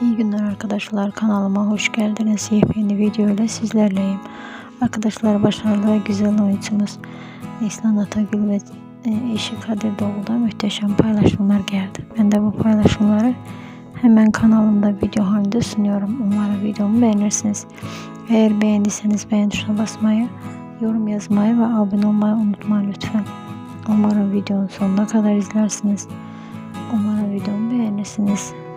İyi günler arkadaşlar kanalıma hoş geldiniz. Yepyeni video ile sizlerleyim. Arkadaşlar başarılı güzel oyuncumuz Neslihan Atagül ve e, eşi Kadir Doğulu'da muhteşem paylaşımlar geldi. Ben de bu paylaşımları hemen kanalımda video halinde sunuyorum. Umarım videomu beğenirsiniz. Eğer beğendiyseniz beğen tuşuna basmayı, yorum yazmayı ve abone olmayı unutmayın lütfen. Umarım videonun sonuna kadar izlersiniz. Umarım videomu beğenirsiniz.